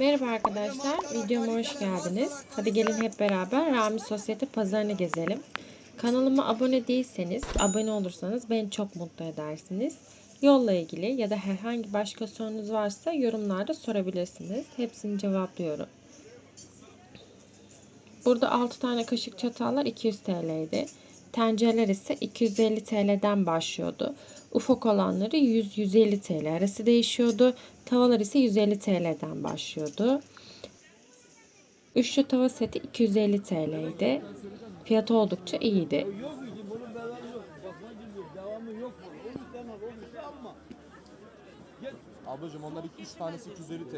Merhaba arkadaşlar, videoma hoş geldiniz. Hadi gelin hep beraber Rami Sosyete pazarını gezelim. Kanalıma abone değilseniz, abone olursanız beni çok mutlu edersiniz. Yolla ilgili ya da herhangi başka sorunuz varsa yorumlarda sorabilirsiniz. Hepsini cevaplıyorum. Burada 6 tane kaşık çatallar 200 TL'ydi. Tencereler ise 250 TL'den başlıyordu. Ufak olanları 100-150 TL arası değişiyordu. Tavalar ise 150 TL'den başlıyordu. Üçlü tava seti 250 TL'ydi. Fiyatı oldukça iyiydi. Ablacığım onlar 3 tanesi 250 TL.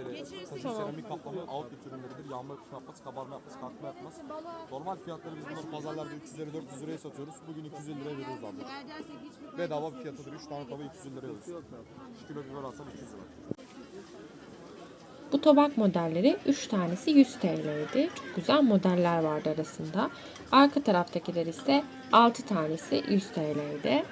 Taşı seramik kaplama outlet ürünleridir. Yağma yapmaz, kabarma yapmaz, kalkma yapmaz. Normal fiyatları biz bunları pazarlarda 350-400 liraya satıyoruz. Bugün 250 liraya veriyoruz abla. Bedava bir fiyatıdır. 3 tane tava 250 liraya alıyoruz. 2 kilo biber alsan 200 lira. Bu tabak modelleri 3 tanesi 100 TL'ydi. Çok güzel modeller vardı arasında. Arka taraftakiler ise 6 tanesi 100 TL'ydi.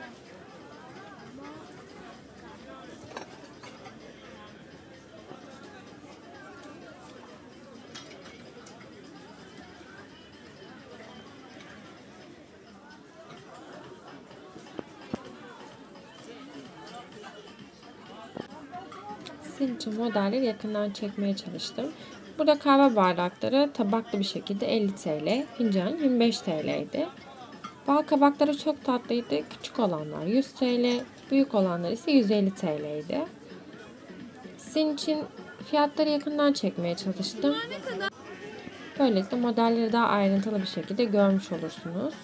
İçin modelleri yakından çekmeye çalıştım. Burada kahve bardakları tabaklı bir şekilde 50 TL, fincan 25 TL'ydi. Bal kabakları çok tatlıydı. Küçük olanlar 100 TL, büyük olanlar ise 150 TL'ydi. Sizin için fiyatları yakından çekmeye çalıştım. Böylelikle modelleri daha ayrıntılı bir şekilde görmüş olursunuz.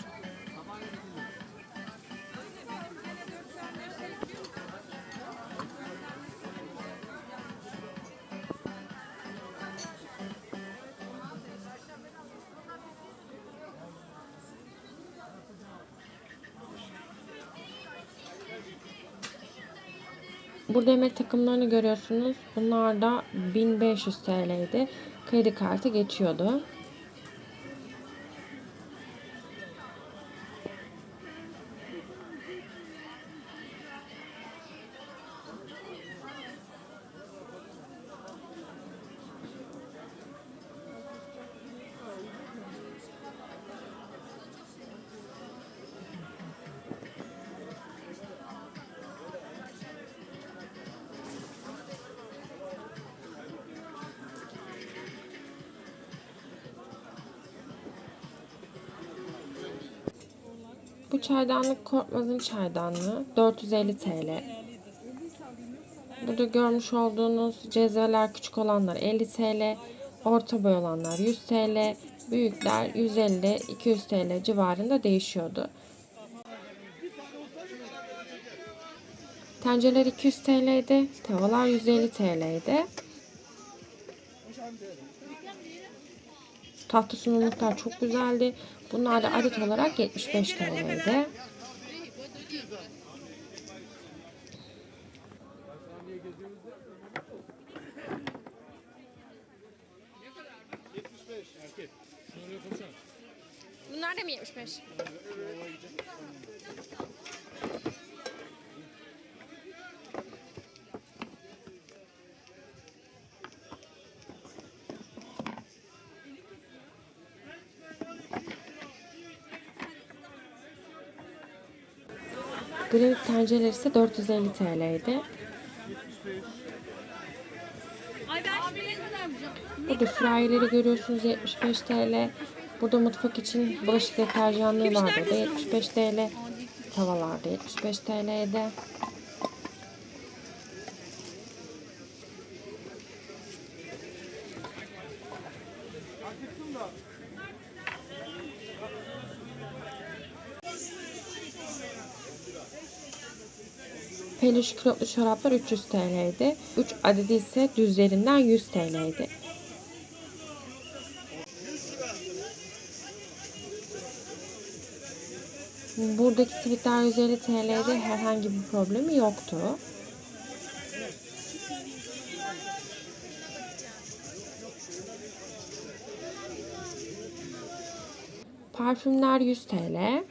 Burada yemek takımlarını görüyorsunuz. Bunlar da 1500 TL'ydi. Kredi kartı geçiyordu. Bu çaydanlık Korkmaz'ın çaydanlığı 450 TL. Burada görmüş olduğunuz cezveler küçük olanlar 50 TL, orta boy olanlar 100 TL, büyükler 150-200 TL civarında değişiyordu. Tencereler 200 TL'ydi, tavalar 150 TL'ydi. Tatlı sunumluklar çok güzeldi. Bunlar da adet olarak 75 TL'ydi. Bunlar da mı 75? Granit tencereler ise 450 TL'ydi. Burada sürahileri görüyorsunuz 75 TL. Burada mutfak için bulaşık deterjanlığı vardı. Da 75 TL. Tavallarda 75 TL'ydi. Peluş kilotlu çoraplar 300 TL'ydi. 3 adedi ise düzlerinden 100 TL'ydi. Buradaki sivitler 150 TL'de herhangi bir problemi yoktu. Parfümler 100 TL.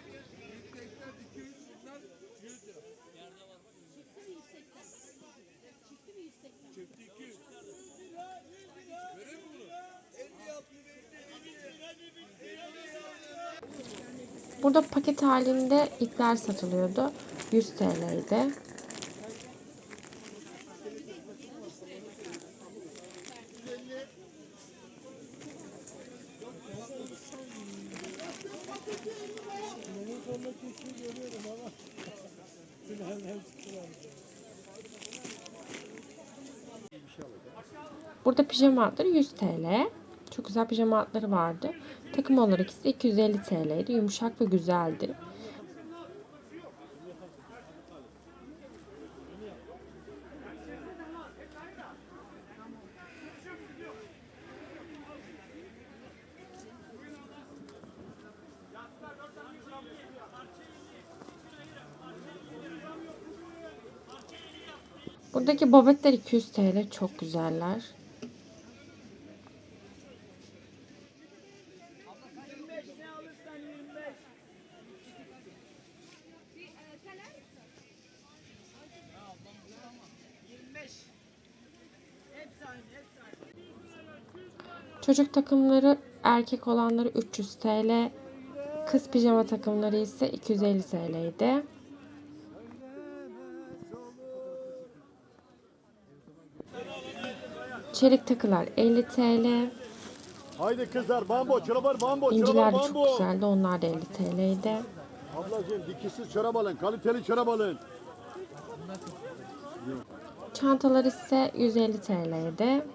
Burada paket halinde ipler satılıyordu. 100 TL'ydi. Burada pijama altları 100 TL. Çok güzel pijama altları vardı. Takım olarak de 250 TL'ydi. Yumuşak ve güzeldi. Buradaki bobetler 200 TL. Çok güzeller. Çocuk takımları erkek olanları 300 TL. Kız pijama takımları ise 250 TL'ydi. Çelik takılar 50 TL. Haydi kızlar bambo çorap bambo İnciler de çok güzeldi. Onlar da 50 TL'ydi. Ablacığım dikişsiz çorap alın kaliteli çorap alın. Çantalar ise 150 TL'ydi.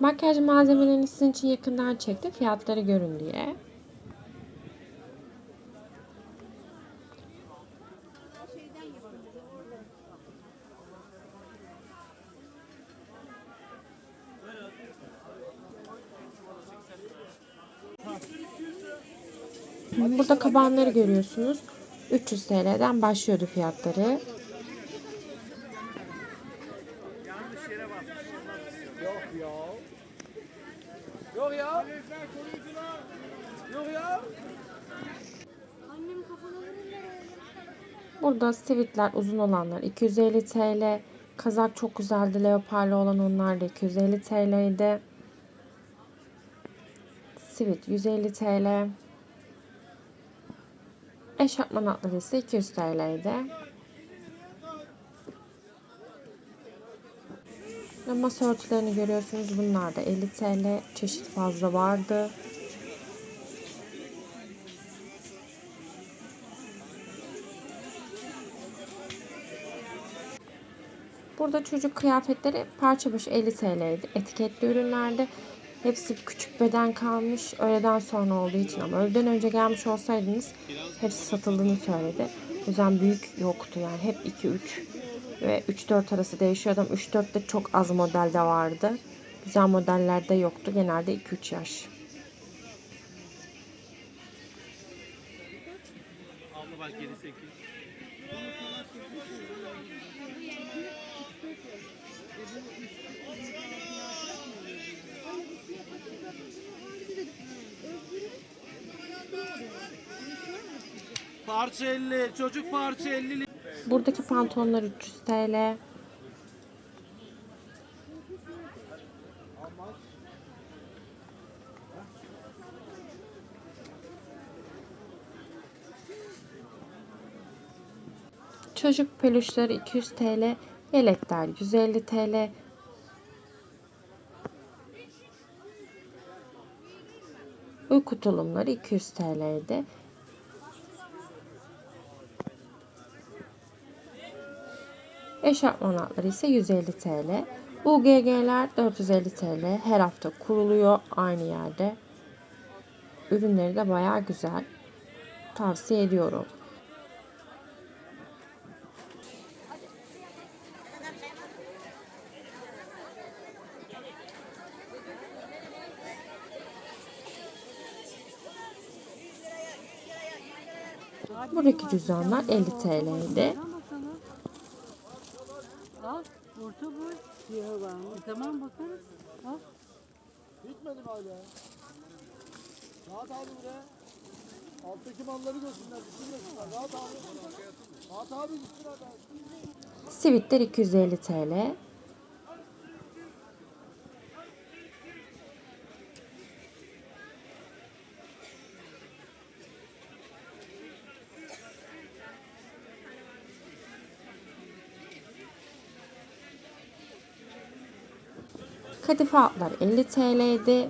Makyaj malzemelerini sizin için yakından çektim. Fiyatları görün diye. Burada kabanları görüyorsunuz. 300 TL'den başlıyordu fiyatları. Yok ya. Yok ya. Burada sivitler uzun olanlar 250 TL. Kazak çok güzeldi. Leoparlı olan onlar da 250 TL'ydi. Sivit 150 TL. Eşarpman atları ise 200 TL'ydi. Masa örtülerini görüyorsunuz. Bunlar da 50 TL. Çeşit fazla vardı. Burada çocuk kıyafetleri parça başı 50 TL'ydi. Etiketli ürünlerde hepsi küçük beden kalmış. Öğleden sonra olduğu için ama öğleden önce gelmiş olsaydınız hepsi satıldığını söyledi. O yüzden büyük yoktu yani hep 2-3 ve 3-4 arası değişiyordu ama 3-4'te çok az modelde vardı. Güzel modellerde yoktu. Genelde 2-3 yaş. Parça 50, çocuk parça 50. Buradaki pantolonlar 300 TL. Çocuk peluşları 200 TL, yelekler 150 TL. Uyku tulumları 200 TL'ydi. Eşarpman altları ise 150 TL. UGG'ler 450 TL. Her hafta kuruluyor aynı yerde. Ürünleri de bayağı güzel. Tavsiye ediyorum. Buradaki cüzdanlar 50 TL'ydi. Orta boy. Siyahı var mı? Tamam bakarız. Al. Bitmedi mi hala? Rahat abi buraya. Alttaki malları görsünler, düşünmesinler. Rahat abi. Rahat abi gitsin hadi. Sivitler 250 TL. Kadife atlar 50 TL'ydi.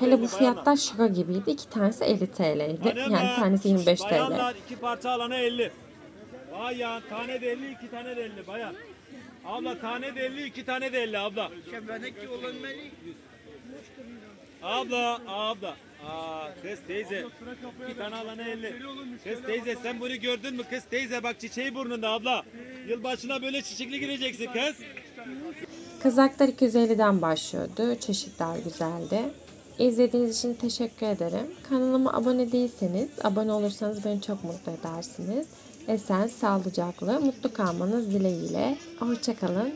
Hele 50 bu fiyatlar şaka gibiydi. İki tanesi 50 TL'ydi. Yani tanesi 25 TL. Bayanlar iki parça alana 50. Bayan tane de 50, iki tane de 50 bayan. Abla tane de 50, iki tane de 50 abla. Abla, abla. Aa, kız teyze. İki tane alana 50. Kız teyze sen bunu gördün mü? Kız teyze bak çiçeği burnunda abla. Yılbaşına böyle çiçekli gireceksin kız. Kızaklar 250'den başlıyordu. Çeşitler güzeldi. İzlediğiniz için teşekkür ederim. Kanalıma abone değilseniz, abone olursanız beni çok mutlu edersiniz. Esen, sağlıcaklı, mutlu kalmanız dileğiyle. Hoşçakalın.